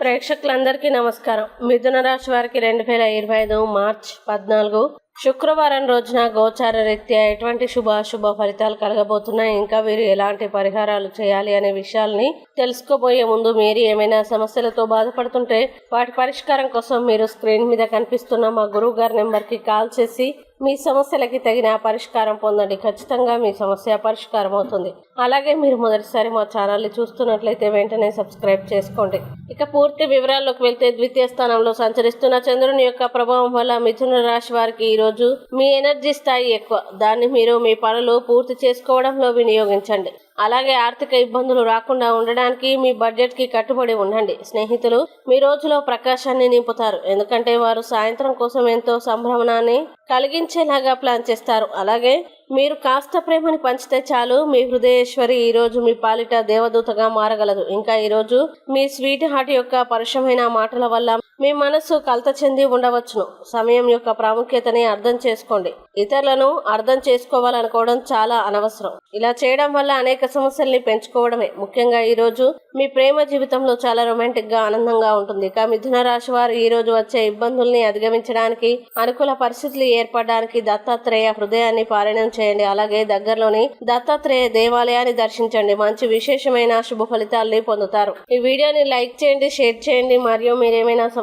ప్రేక్షకులందరికీ నమస్కారం. మిథున రాశి వారికి రెండు వేల ఇరవై ఐదు మార్చ్ పద్నాలుగు. శుక్రవారం రోజున గోచార రీత్యా ఎటువంటి శుభాశుభ ఫలితాలు కలగబోతున్నాయి? ఇంకా వీరు ఎలాంటి పరిహారాలు చేయాలి అనే విషయాల్ని తెలుసుకోబోయే ముందు మీరు ఏమైనా సమస్యలతో బాధపడుతుంటే వాటి పరిష్కారం కోసం మీరు స్క్రీన్ మీద కనిపిస్తున్న మా గురువు గారి నెంబర్కి కాల్ చేసి మీ సమస్యలకి తగిన పరిష్కారం పొందండి. ఖచ్చితంగా మీ సమస్య పరిష్కారం అవుతుంది. అలాగే మీరు మొదటిసారి మా ఛానల్ని చూస్తున్నట్లయితే వెంటనే సబ్స్క్రైబ్ చేసుకోండి. ఇక పూర్తి వివరాల్లోకి వెళ్తే ద్వితీయ స్థానంలో సంచరిస్తున్న చంద్రుని యొక్క ప్రభావం వల్ల మిథున రాశి వారికి ఈరోజు మీ ఎనర్జీ స్థాయి ఎక్కువ. దాన్ని మీరు మీ పనులు పూర్తి చేసుకోవడంలో వినియోగించండి. అలాగే ఆర్థిక ఇబ్బందులు రాకుండా ఉండడానికి మీ బడ్జెట్కి కట్టుబడి ఉండండి. స్నేహితులు మీ రోజులో ప్రకాశాన్ని నింపుతారు. ఎందుకంటే వారు సాయంత్రం కోసం ఎంతో సంభ్రమణాన్ని కలిగించేలాగా ప్లాన్ చేస్తారు. అలాగే మీరు కాస్త ప్రేమని పంచితే చాలు మీ హృదయేశ్వరి ఈ రోజు మీ పాలిట దేవదూతగా మారగలదు. ఇంకా ఈ రోజు మీ స్వీట్ హార్ట్ యొక్క పరుషమైన మాటల వల్ల మీ మనస్సు కలత చెంది ఉండవచ్చును. సమయం యొక్క ప్రాముఖ్యతని అర్థం చేసుకోండి. ఇతరులను అర్థం చేసుకోవాలనుకోవడం చాలా అనవసరం. ఇలా చేయడం వల్ల అనేక సమస్యల్ని పెంచుకోవడమే. ముఖ్యంగా ఈ రోజు మీ ప్రేమ జీవితంలో చాలా రొమాంటిక్గా ఆనందంగా ఉంటుంది. ఇక మిథున రాశి వారు ఈ రోజు వచ్చే ఇబ్బందుల్ని అధిగమించడానికి అనుకూల పరిస్థితులు ఏర్పడడానికి దత్తాత్రేయ హృదయాన్ని పారాయణం చేయండి. అలాగే దగ్గరలోని దత్తాత్రేయ దేవాలయాన్ని దర్శించండి. మంచి విశేషమైన శుభ ఫలితాల్ని పొందుతారు. ఈ వీడియోని లైక్ చేయండి షేర్ చేయండి. మరియు మీరేమైనా